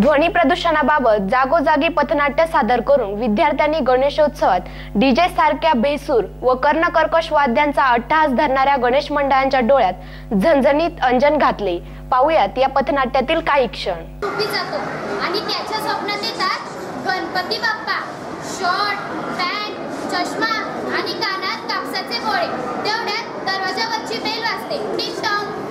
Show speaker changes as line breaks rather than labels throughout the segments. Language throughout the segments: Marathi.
ध्वनी प्रदूषणाबाबत जागोजागी पथनाट्य सादर करून विद्यार्थ्यांनी गणेशोत्सवात डीजे सारख्या बेसूर व कर्णकर्कश वाद्यांचा अट्टहास धरणाऱ्या गणेश मंडळांच्या डोळ्यात झणझणीत अंजन घातले. पाहुयात या पथनाट्यातील काही क्षण.
आणि त्याच्या स्वप्नात येतात गणपती बाप्पा. शॉर्ट पॅन्ट चष्मा आणि कानात कापसाचे गोळे. तेवढ्यात दरवाजावरची बेल वाजते. Tick tock.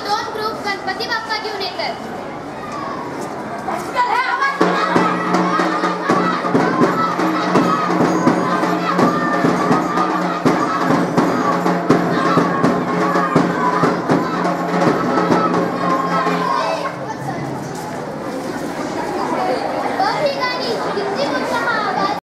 दोन ग्रुप गणपती बाप्पा घेऊन येतात